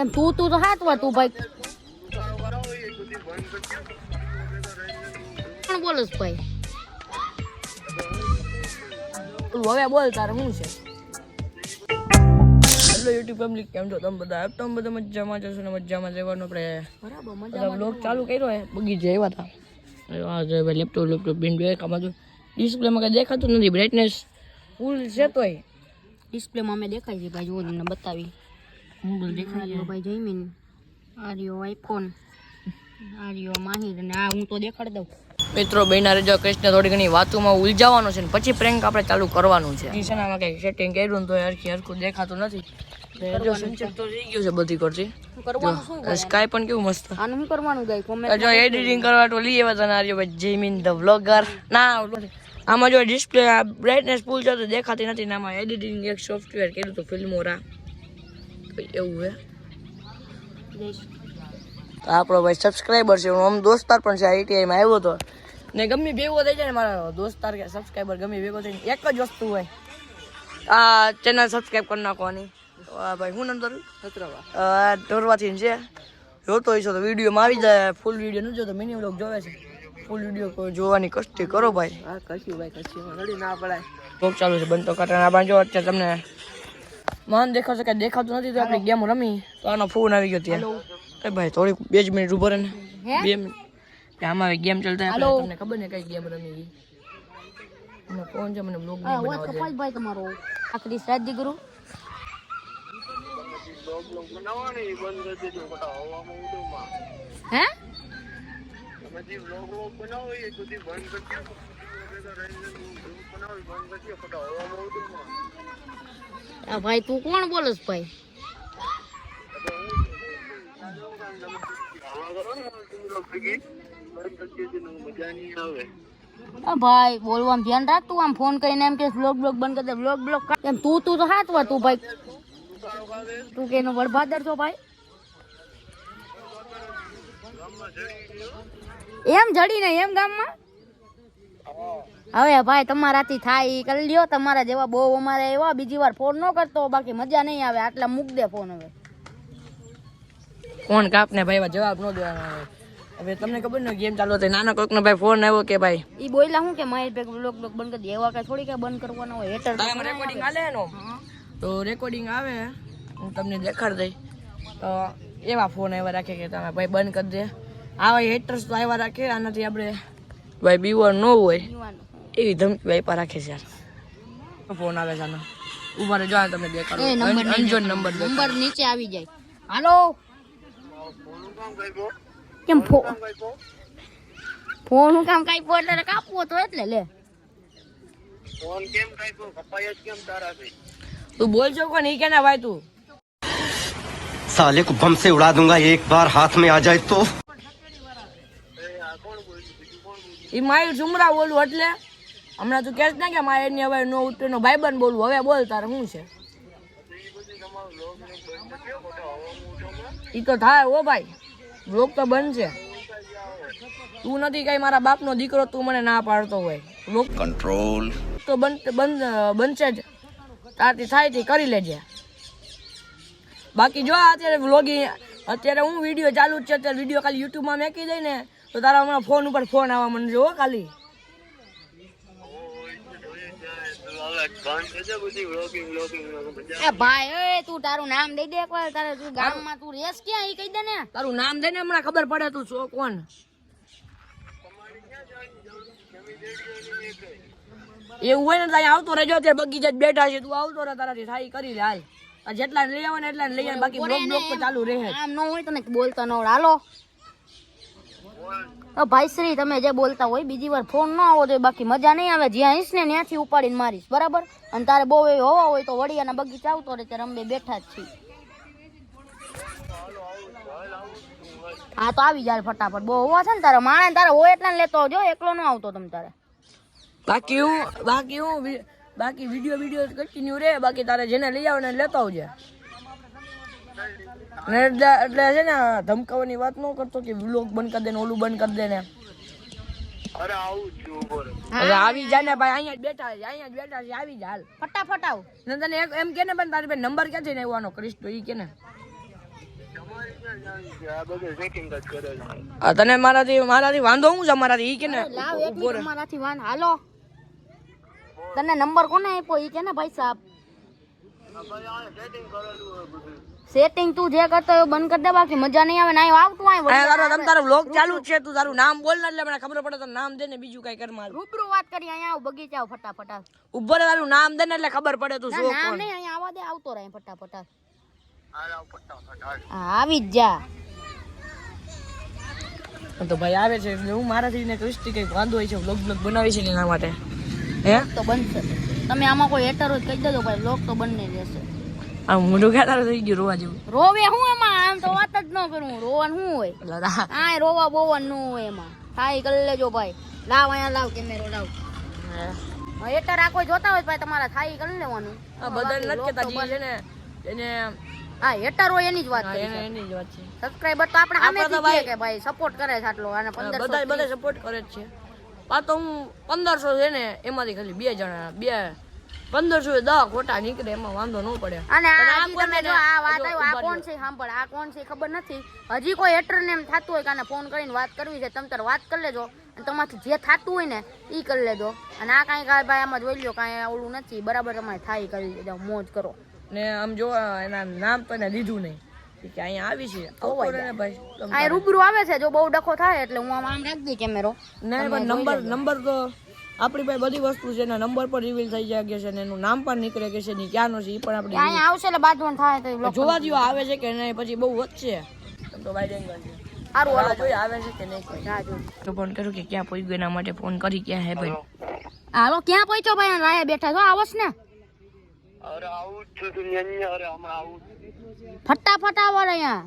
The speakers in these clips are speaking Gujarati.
એમ તું તું તો હાથ તું ભાઈ. કોણ બોલસ ભાઈ? તું હવે બોલ તારે શું છે? હેલો યુટ્યુબ પબ્લિક કેમ છો? તમે બધા તમે બધા મજામાં જશો ને મજામાં જવાનું આપણે. બરાબર બધા બ્લોગ ચાલુ કર્યો હે. બગીચે આવ્યા હતા આજે જો ભાઈ લેપટોપ લેપટોપ બિન બે કામ હતું. ડિસ્પ્લેમાં કઈ દેખાતું નથી બ્રાઇટનેસ ફૂલ છે તોય. ડિસ્પ્લેમાં અમે દેખાય છે ભાઈ જુઓ તમને બતાવી. દેખાય ભાઈ જયમીન આઈફોન આર્યો માહિર અને આ હું તો દેખાડી દઉં મિત્રો બેના રહેજો કૃષ્ણ થોડી ઘણી વાતોમાં ઉલજાવાનું છે ને પછી પ્રેન્ક આપણે ચાલુ કરવાનું છે. આમાં કંઈક સેટિંગ કર્યું ને તો હરખી હરખું દેખાતું નથી. જો તો ગયું છે બધી કરતી. સ્કાય પણ કેવું મસ્ત. આનું શું કરવાનું ગાય કોમેન્ટ જો એડિટિંગ કરવા તો લઈ આવ્યા તને આર્યો ભાઈ જેમીન ધ વ્લોગર ના આમાં જો ડિસ્પ્લે બ્રાઇટનેસ ફૂલ છે તો દેખાતી નથી ને આમાં એડિટિંગ એક સોફ્ટવેર કર્યું તો ફિલ્મોરા એવું હે? તો આપણો ભાઈ સબસ્ક્રાઈબર છે આમ દોસ્તાર પણ છે આઈટીઆઈ માં આવ્યો હતો ને ગમે ભેગો થઈ જાય ને મારા દોસ્તાર કે સબસ્ક્રાઈબર ગમે ભેગો થઈ એક જ વસ્તુ હોય. આ ચેનલ સબસ્ક્રાઈબ કરી નાખવાની. આ ભાઈ હું નામ તારું? આ ઢોરવાથી છે. જોતો હશો તો વિડીયોમાં આવી જાય. ફૂલ વીડિયો નું જોતો મિની વ્લોગ જોવે છે. ફૂલ વીડિયો જોવાની કષ્ટી કરો ભાઈ. હા કશું ભાઈ કશું. ના પડાય. ભોગ ચાલુ છે બનતો કાંટા બાંધો. અત્યારે તમને મન દેખાશે કે દેખાતું નથી તો આપણે ગેમ રમી. તો આનો ફોન આવી ગયો ત્યાં. એ ભાઈ થોડીક બે જ મિનિટ ઊભો રહે ને. બે મિનિટ. કે આમાં ગેમ ચાલતા આપણે તમને ખબર ને કઈ ગેમ રમી મને ફોન છે મને બ્લોગ નહીં બનાવવા દે. ભાઈ તમારો. આખરી શ્રાદ્ધિ ગુરુ હે? આ ભાઈ, તું કોણ બોલસ ભાઈ? ભાઈ બોલવામાં ધ્યાન રાખ તું, આમ ફોન કરીને એમ કે બ્લોગ બ્લોગ બંધ કરી દે બ્લોગ બ્લોગ એમ તું તું તો હાથ તું ભાઈ. તું કે એનો વડભાદર છો ભાઈ? એમ જડી ને એમ ગામમાં? હવે ભાઈ તમારાથી થાય એ કરી લ્યો. તમારા જેવા બહુ અમારે એવા બીજી વાર ફોન ન કરતો બાકી મજા નહીં આવે. આટલા મૂક દે ફોન હવે. ફોન કાપ ને ભાઈ જવાબ ન દેવાનો હવે તમને ખબર ને ગેમ ચાલુ હતી નાના કોઈકનો ભાઈ ફોન આવ્યો કે ભાઈ? ઈ બોલ્યા હું કે મહેશ ભાઈ બ્લોગ બ્લોગ બંધ કરી દે. એવા કઈ થોડી કઈ બંધ કરવાના હોય હેટર તમે રેકોર્ડિંગ આલે એનો? તો રેકોર્ડિંગ આવે. હું તમને દેખાડ દઈ. તો એવા ફોન આવ્યા રાખે કે તમે ભાઈ બંધ કરી દે. આવા હેટર્સ તો આવ્યા રાખે આનાથી આપણે ભાઈ બીવર ન હોય એવી ધમકી વાઈપા રાખે છે યાર. ફોન આવે છે ઊભા રહેજો તમે દેખાડો. અંજોન નંબર નંબર નીચે આવી જાય. હાલો. કેમ ફો ફોન કામ કાપ્યો એટલે કાપવો તો એટલે લે. ફોન કેમ કાપ્યો કપાય જ કેમ તારા તું બોલજો કોણ? ઈ કેના ભાઈ તું? સાલે કો બમ સે ઉડા दूंगा એક બાર હાથ મે આ જાય તો એ માયું ઝુમરા બોલું એટલે હમણાં તું કહેશ ને કે મારે એની હવે નો ઉઠનો ભાઈ બન બોલવું. હવે બોલ તારે શું છે? એ તો થાય ઓ ભાઈ. બ્લોક તો બનશે તું નથી કઈ મારા બાપનો દીકરો તું મને ના પાડતો હોય. બ્લોક કંટ્રોલ તો બનશે જ. તારથી થાય તે કરી લેજે. બાકી જો અત્યારે વ્લોગી અત્યારે હું વીડિયો ચાલુ જ છે અત્યારે વીડિયો ખાલી યુટ્યુબમાં મેકી દઈ ને તો તારા હમણાં ફોન ઉપર ફોન આવવા મને જોવો ખાલી. ભાઈ તું તારું નામ દઈ દે એકવાર તારે તું ગામમાં તું રેસ ક્યાં ઈ કહી દે ને? તારું નામ દઈને હમણાં ખબર પડે તું છો કોણ. એવું હોય ને આવતો રહેજો અત્યારે બગીચા જ બેઠા છે. તું આવતો રહે તારાથી સાઈ કરી લે હાલ. જેટલા લઈ આવવાના એટલા લઈ આવે બાકી બ્લોક બ્લોક તો ચાલુ રહે. આમ ન હોય તને બોલતા ન હાલો. ભાઈ શ્રી, તમે જે બોલતા હોય, બીજી વાર ફોન ન આવો જોઈએ. બાકી મજા નહીં આવે. જ્યાં હીશ ને ત્યાંથી ઉપાડીને મારીશ. બરાબર? અને તારે બહુ એવી હોવા હોય તો વડિયાના બગીચા આવતો રહે, ત્યારે અમે બેઠા જ છીએ. હા, તો આવી જાય ફટાફટ. બહુ હોવા છે ને તારે. માણે તારે હોય એટલા લેતો આવજો. એકલો ન આવતો તમે તારે. બાકી હું બાકી હું બાકી વીડિયો વીડિયો કન્ટિન્યુ રહે બાકી તારે જેને લઈ આવે ને લેતા આવજે. ને એટલે એટલે છે ને ધમકાવાની વાત ન કરતો કે વ્લોગ બંધ કરી દે ને ઓલું બંધ કરી દે ને. હવે આવી જા ને ભાઈ અહીંયા જ બેઠા છે અહીંયા જ બેઠા છે આવી જા હાલ. ફટાફટ આવ. ને તને એક એમ કે ને પણ તારી પાસે નંબર ક્યાંથી ને આવવાનો કરીશ તો ઈ કે ને. તને મારાથી મારાથી વાંધો શું છે મારાથી ઈ કે ને લાવ એકલી મારાથી વાન હાલો. તને નંબર કોને આપ્યો? ઈ કે ને ભાઈ સાહેબ. સેટિંગ તું જે કરતો હોય એ બંધ કરી દે બાકી મજા નહીં આવે ના આવતું આય આ તારો તમ તારો વ્લોગ ચાલુ જ છે તું તારું નામ બોલ ને એટલે મને ખબર પડે તો નામ દે ને બીજું કઈ કર મારું. રૂબરૂ વાત કરી અહીંયા આવ બગીચા આવ. ફટાફટ આવ. તારું નામ દે ને એટલે ખબર પડે તું શું નામ નહીં અહીંયા આવવા દે આવતો રહે ફટાફટ આવ. હા આવી જ જા. તો ભાઈ આવે છે એટલે હું મારાથી ને ક્રિસ્ટી કઈ વાંધો હોય છે વ્લોગ બ્લોગ બનાવી છે ને એના માટે. હે? તો બનશે તમે આમાં કોઈ હેટર હોય કહી દેજો ભાઈ લોક તો બંને રહેશે. આ મોઢું ક્યાં થઈ ગયું રોવા જેવું. રોવે હું એમાં? આમ તો વાત જ ન કરું. રોવાનું શું હોય? એટલે રોવા બોવા નું હોય એમાં. થાય કરી લેજો ભાઈ. લાવ અહીંયા લાવ કેમેરો લાવ. હે. હેટર જોતા હોય ભાઈ તમારા? થાય કરી લેવાનું. આ બધાને નથી કેતા જે છે ને એને હા હેટર હોય એની જ વાત હા, એની જ વાત છે. સબસ્ક્રાઇબર તો આપણે આપણે તો કે ભાઈ સપોર્ટ કરે છે આટલો અને બધા 1500 બધા સપોર્ટ કરે છે. આ તો હું પંદરસો છે ને એમાંથી ખાલી બે જણા બે પંદરસો સો દસ ખોટા નીકળે એમાં વાંધો ન પડે. અને આ કોને વાત આ કોણ છે સાંભળ આ કોણ છે ખબર નથી. હજી કોઈ હેટર ને એમ થતું હોય કે આને ફોન કરીને વાત કરવી છે તમે તાર વાત કરી લેજો. અને તમારથી જે થતું હોય ને એ કરી લેજો. અને આ કાંઈ કાંઈ ભાઈ આમાં જોઈ લો કાંઈ ઓલું નથી. બરાબર તમારે થાય કરી લેજો મોજ કરો. ને આમ જો એના નામ તો એને દીધું નહીં. કે અહીંયા આવી છે. આ રૂબરૂ આવે છે જો બહુ ડખો થાય એટલે હું આમ આમ રાખી દઈ કેમેરો. પણ નંબર નંબર તો આપણી પાસે બધી વસ્તુ છે એના નંબર પર રિવીલ થઈ જાય છે ને એનું નામ પણ નીકળે કે છે ને ક્યાંનો છે એ પણ આપણે અહીંયા આવશે એટલે બાજુમાં થાય તો જોવા જેવો આવે છે કે નહીં પછી બહુ વધશે. એમ તો એંગલ છે સારું હાલો. જોઈ આવે છે કે નહીં કોઈ? જો. તો ફોન કરું કે ક્યાં પહોંચી ગયો એના માટે ફોન કરી ક્યાં હે ભાઈ? હાલો ક્યાં પહોંચ્યો ભાઈ? આ રાહે બેઠા છો આવોસ ને. ફટાફટ આવો રે અહીંયા.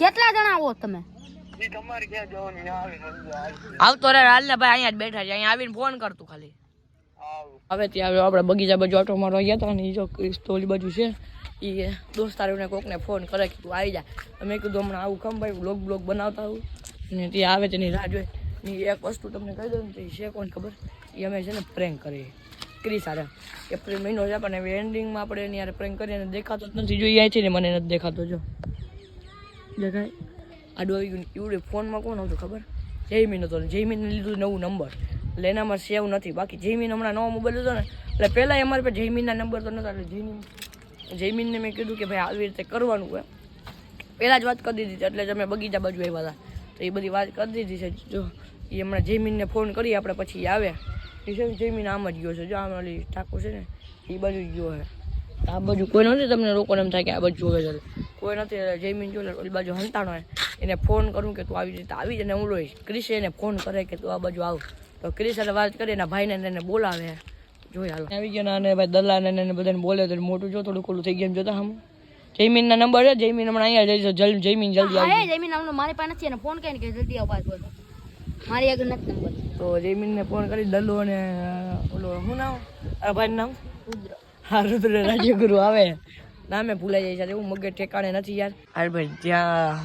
કેટલા જણા આવો તમે? આવતો રે હાલ ને ભાઈ અહીંયા જ બેઠા છે. અહીંયા આવીને ફોન કરતું ખાલી. હવે ત્યાં આપણે બગીચા બાજુ ઓટો મારવા ગયા હતા ને એ જો ક્રિસ્તો બાજુ છે. એ દોસ્તારોને કોકને ફોન કરે કીધું આવી જા. મેં કીધું હમણાં આવું ખમ ભાઈ બ્લોગ બ્લોગ બનાવતા આવું. અને ત્યાં આવે તેની રાહ જોઈ. ને એક વસ્તુ તમને કહી દઉં ને તો ઈ છે કોણ ખબર? એ અમે છે ને પ્રેન્ક કરીએ. ક્રિસ સારા. એપ્રિલ મહિનો છે પણ હવે એન્ડિંગમાં આપણે એની યાર પ્રેન્ક કરીએ અને દેખાતો જ નથી. જોઈએ છે ને મને નથી દેખાતો જો. દેખાય? આડું આવી ગયું એવડે ફોનમાં કોણ હતું ખબર? જયમીન હતો ને જયમીને લીધું નવું નંબર એટલે એનામાં સેવ નથી. બાકી જયમીન હમણાં નવો મોબાઈલ લીધો ને, એટલે પહેલાં અમારે પાસે જયમીનના નંબર તો નહોતા એટલે જયમીન જયમીનને મેં કીધું કે ભાઈ આવી રીતે કરવાનું હોય પહેલાં જ વાત કરી દીધી હતી, એટલે તમે બગીચા બાજુ આવ્યા હતા. તો એ બધી વાત કરી દીધી છે. જો એ હમણાં જયમીનને ફોન કરી, આપણે પછી આવે એ છે જયમીન આમ જ ગયો છે. જો, આમ ઓલી ટાંકો છે ને એ બાજુ ગયો છે. આ બાજુ કોઈ નથી તમને લોકોને એમ થાય કે આ બાજુ જોવે છે. કોઈ નથી જયમીન જો ઓલી બાજુ હંતાણો હોય એને ફોન કરું કે તું આવી રીતે આવી જને હું લોઈશ ક્રિશ એને ફોન કરે કે તું આ બાજુ આવ. તો ક્રિશ એને વાત કરી એના ભાઈને ને એને બોલાવે. જોઈ હાલો. આવી ગયા અને ભાઈ દલાને ને એને બધાને બોલે તો મોટું જો થોડું ખુલ્લું થઈ ગયું જોતા હમ. જયમીનના નંબર છે જયમીન હમણાં અહીંયા જઈશું જલ જયમીન જલ્દી આવે જયમીન મારી પાસે નથી અને ફોન કરીને કે જલ્દી આવ પાછો. મારી આગળ નથી નંબર. તો જયમીનને ફોન કરી દલ્લુ અને ઓલો શું નામ? ભાઈ નામ? રુદ્ર. હા રુદ્ર રાજ્યગુરુ આવે. નામે ભૂલાઈ જાય છે. એવું મગજ ઠેકાણે નથી યાર. હાલ ભાઈ ત્યાં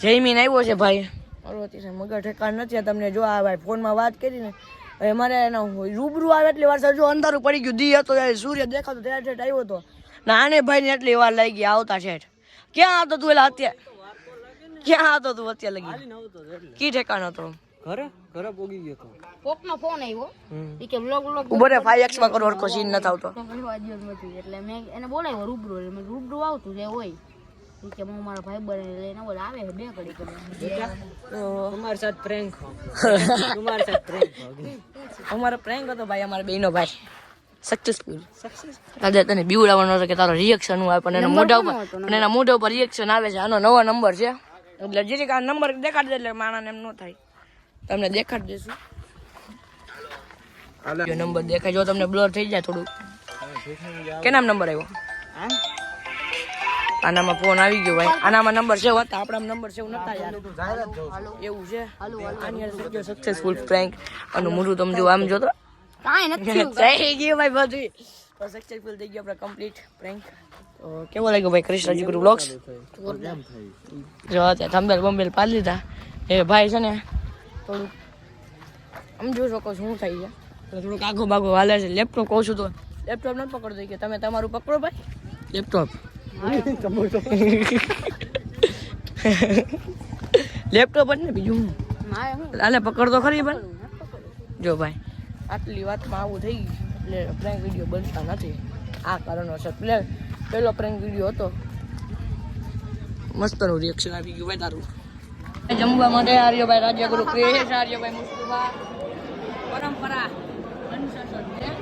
જયમીન આવ્યો છે ભાઈ. પાર્વતી છે મગજ ઠેકાણ નથી આ તમને જો આ ભાઈ ફોનમાં વાત કરી ને હવે મારે એનો રૂબરૂ આવે એટલી વાર. જો અંધારું પડી ગયું. દી હતો સૂર્ય દેખાતો ત્યારે ઠેઠ આવ્યો હતો ના આને ભાઈને એટલી વાર લાગી ગઈ આવતા છેઠ ક્યાં હતો તું એટલે અત્યારે? ક્યાં હતો તું અત્યારે લગી? કી ઠેકાણ હતો? ઘરે? ઘરે પોગી ગયો તો? કોકનો ફોન આવ્યો. એ કે વ્લોગ વ્લોગ ઊભો રે ફાઈવ એક્સમાં કરો હરખો સીન ન આવતો. એટલે મેં એને બોલાવ્યો રૂબરૂ. એટલે મેં રૂબરૂ આવતું જે હોય. કે હું મારા ભાઈ બને લઈને બોલે આવે છે બે તમારી સાથે પ્રેન્ક તમારી સાથે પ્રેન્ક અમારો પ્રેન્ક હતો ભાઈ અમારા બેનો ભાઈ. સક્સેસફુલ દાદા તને બીવડાવવાનો હતો કે તારો રિએક્શન આવે પણ એના મોઢા ઉપર પણ એના મોઢા ઉપર રિએક્શન આવે છે. આનો નવો નંબર છે. એટલે જે આ નંબર દેખાડી દે એટલે માણાને એમ ન થાય. તમને દેખાડી દેશું. જો નંબર દેખાય જો તમને બ્લર થઈ જાય થોડું કેનામ નંબર આવ્યો? આનામાં ફોન આવી ગયો ભાઈ. આનામાં નંબર છે હતા આપણા નંબર છે એવું નતા યાર. એવું છે? આની સક્સેસફુલ પ્રેન્ક અને મોઢું તમે જો આમ જો તો કાંઈ નથી થઈ ગયું ભાઈ બધું સક્સેસફુલ થઈ ગયો આપણે કમ્પ્લીટ પ્રેન્ક કેવો લાગ્યો ભાઈ ક્રિશ રાજગુરુ બ્લોગ્સ જો અત્યારે થંબેલ બંબેલ પાડી લીધા. એ ભાઈ છે ને થોડુંક. આમ જોઈ શકો છો શું થઈ ગયા. થોડુંક આઘો બાઘો હાલે છે. લેપટોપ કહું છું તો. લેપટોપ ન પકડતો કે તમે તમારું પકડો ભાઈ. લેપટોપ લેપટોપ જ ને બીજું હાલે આલે ખરી પણ. જો ભાઈ. આટલી વાતમાં આવું થઈ ગયું એટલે પ્રેન્ક વીડિયો બનતા નથી. આ કારણોસર. પ્લે પહેલો પ્રેન્ક વીડિયો હતો. મસ્તનું રિએક્શન આવી ગયું વધારું જમવા માટે આર્યભાઈ રાજ્યગુરુ ક્રિએશ આર્યભાઈ મુસ્તુભા. પરંપરા અનુશાસન છે.